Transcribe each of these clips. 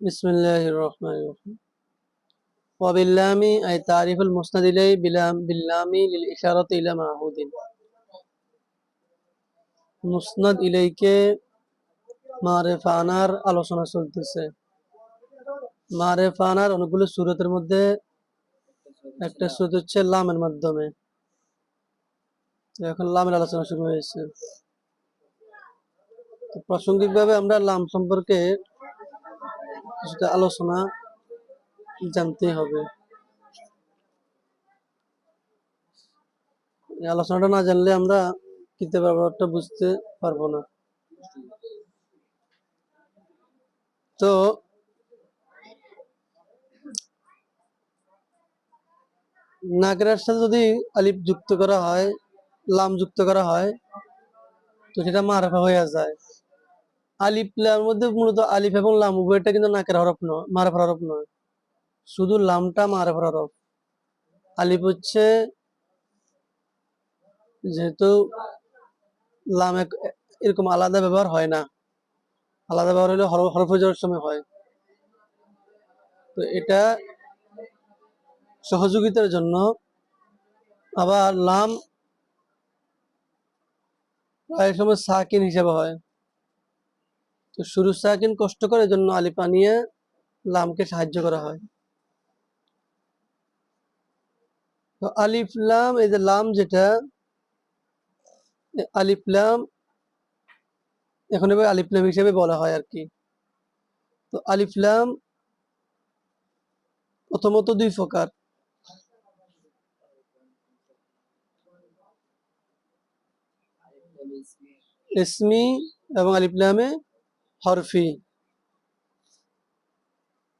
বিসমিল্লাহ ইলাইকে মারেফানার আলোচনা চলতেছে। মারেফানার অনেকগুলো সুরতের মধ্যে একটা সুরত হচ্ছে লামের মাধ্যমে। এখন লামের আলোচনা শুরু হয়েছে। প্রাসঙ্গিকভাবে আমরা লাম সম্পর্কে কিছুটা আলোচনা জানতে হবে। আলোচনাটা না জানলে আমরা কিতাব ব্যবহারটা বুঝতে পারব না। তো নাগরার সাথে যদি আলিফ যুক্ত করা হয়, লাম যুক্ত করা হয়, তো সেটা মারফা হয়ে যায়। আলিফ লামের মধ্যে মূলত আলিফ এবং লাম, উভয়টা কিন্তু নাকের হরফ নয়, মারফার হরফ নয়। শুধু লামটা মারফার হরফ। আলিফ হচ্ছে যেহেতু লাম এরকম আলাদা ব্যবহার হয় না। আলাদা ব্যবহার হলে হরফ যাওয়ার সময় হয়। তো এটা সহযোগিতার জন্য আবার লাম প্রায় সময় সাকিন হিসাবে হয়। তো শুরু সাকিন কষ্ট করে জন্য আলিফ আনিয়ে লামকে সাহায্য করা হয়। তো আলিফ লাম, এই যে লাম যেটা, আলিফ লাম, এখন এবার আলিফ লাম হিসেবে বলা হয় আর কি। তো আলিফ লাম প্রথমত দুই প্রকার। ইসমি এবং আলিফ লামে হরফি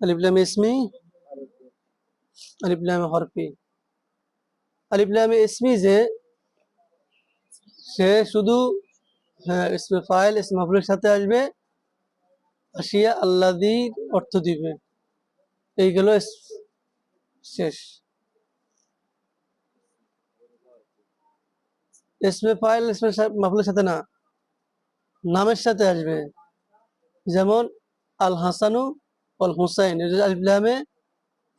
আলিফ লামে ইসমি আলিফ লামে হরফি আলিফ লামে ইসমি যে সে শুধু হ্যাঁ ইসমে ফাইল ইসমে মাফুলের সাথে আসবে, আসিয়া আল্লাদি অর্থ দিবে। এইগুলো ইস- শেষ। ইসমে ফাইল ইসমে মাফুলের সাথে না, নামের সাথে আসবে। যেমন আল হাসানু অল হুসাইন এটা আলিফ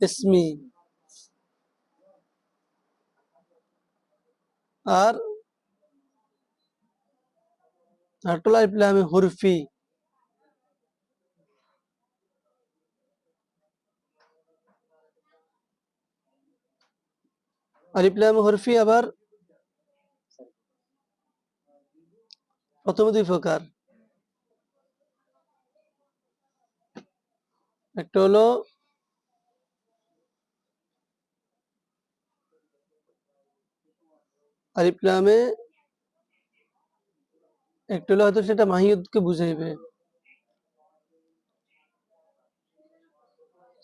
ইসমি। আর আরটা হলো আলিফ লামে হরফি। আলিফ লামে হরফি আবার প্রথম দুই প্রকার। একটা হলো আলিফলামে একটা হলো হয়তো সেটা মাহিয়তকে বুঝাইবে।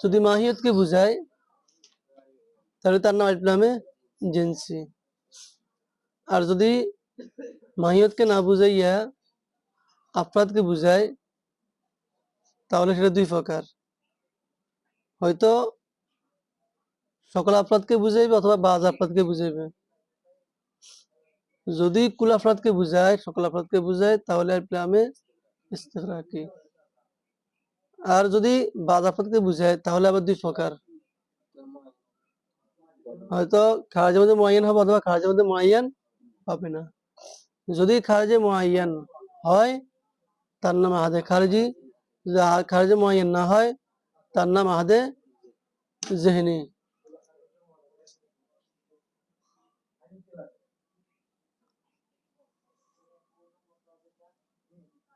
যদি মাহিয়তকে বুঝায়, তাহলে তার নাম আলিফ লামে জিনসি। আর যদি মাহিয়তকে না বুঝাইয়া আফরাদকে বুঝায়, তাহলে সেটা দুই প্রকার। হয়তো সকল আফরাদকে বুঝাইবে অথবা বাজ আফরাদকে বুঝাইবে। যদি কুল আফরাদকে বুঝায়, সকল আফরাদকে বুঝায়, তাহলে আলিফলামে ইস্তেগরাকি আর যদি বাজ আফরাদকে বুঝায়, তাহলে আবার দুই প্রকার। হয়তো খারাজের মধ্যে মুআইয়ান হবে অথবা খারাজের মধ্যে মুআইয়ান হবে না। যদি খারাজে মুআইয়ান হয়, তার নাম আহাদে খারজি। যদি খারাজে মুআইয়ান না হয় তার নাম আহাদে জেহনি।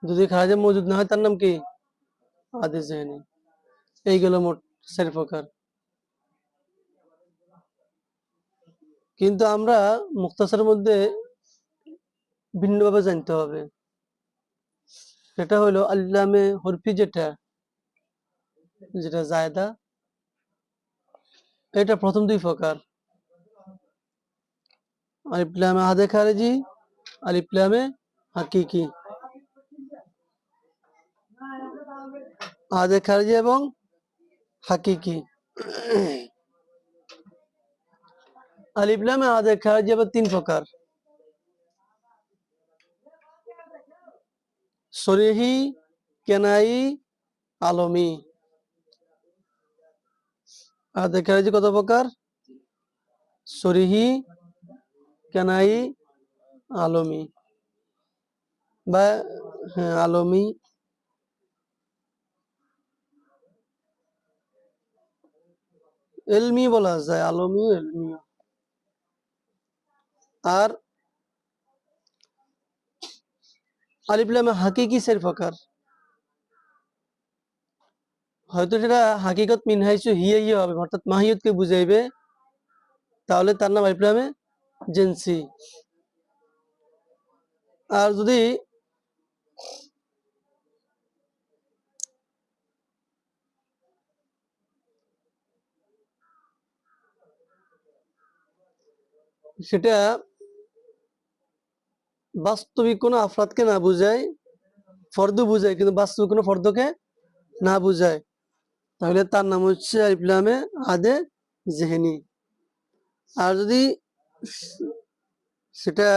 যদি খারাজে মজুদ না হয়, তার নাম কি? আদি জেহনি। এইগুলো মোট চারি প্রকার। কিন্তু আমরা মুক্তাসার মধ্যে ভিন্নভাবে জানতে হবে। সেটা হলো আল্লামে হরফি যেটা যেটা জায়দা, এটা প্রথম দুই প্রকার। আলিপ্লামে আদে খারেজি আলিপ্লামে হাকিকি। আদে খারেজি এবং হাকিকি। আলিপ্লামে আদে খারেজি আবার তিন প্রকার। সরিহি, কেনাই, আলমি। আর দেখা যে কত প্রকার? সরিহি, কেনাই, আলমি। বা হ্যাঁ আলমি। এলমি বলা যায়, আলমি, এলমি। আর আলিফলামে হাকিকি সের প্রকার? হয়তো সেটা হাকিকত মিনহাইসু হিয়ে হিয়ে হবে, অর্থাৎ মাহিয়তকে বুঝাইবে। তাহলে তার নাম আলিফলামে জেন্সি আর যদি সেটা বাস্তবিক কোনো আফরাদকে না বুঝায়, ফর্দ বুঝায়, কিন্তু বাস্তবিক কোনো ফর্দকে না বুঝায়। তাহলে তার নাম হচ্ছে ইসলামে আদে জেহেনি। আর যদি সেটা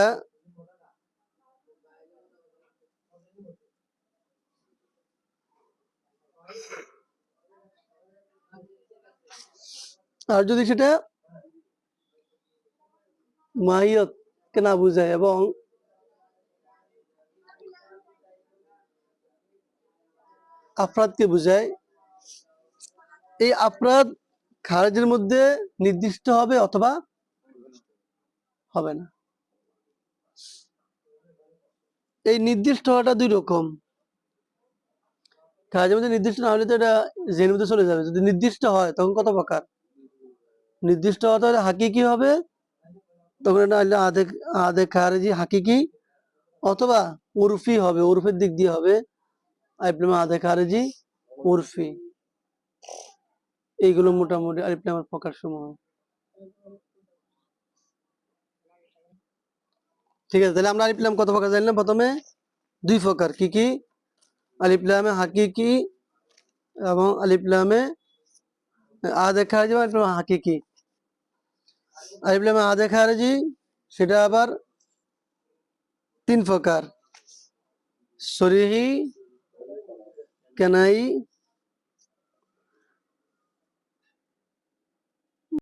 আর যদি সেটা মাহিয়তকে না বুঝায় এবং আফরাদকে বুঝায় এই আফরাদ খারেজের মধ্যে নির্দিষ্ট হবে অথবা হবে না? এই নির্দিষ্ট হওয়াটা দুই রকম। খারেজের মধ্যে নির্দিষ্ট না হলে তো এটা জেনের মধ্যে চলে যাবে। যদি নির্দিষ্ট হয়, তখন কত প্রকার? নির্দিষ্ট হওয়া তাহলে হাকিকি হবে, তখন এটা হলে আধে আধে খারেজি হাকিকি অথবা উরফি হবে, উরফের দিক দিয়ে হবে। আইপ্লেমা আধে খারেজি, উরফি। এইগুলো মোটামুটি আলিপ্লামের প্রকার সমূহ ঠিক আছে, তাহলে আমরা আলিপ্লাম কত প্রকার জানলাম প্রথমে দুই প্রকার কি কি? আলিপ্লামে হাকিকি এবং আলিপ্লামে আধে খারেজি এবং আলিপ্লামে হাকিকি? আলিপ্লামে আধে খারেজি সেটা আবার তিন প্রকার সরিহি, কেনাই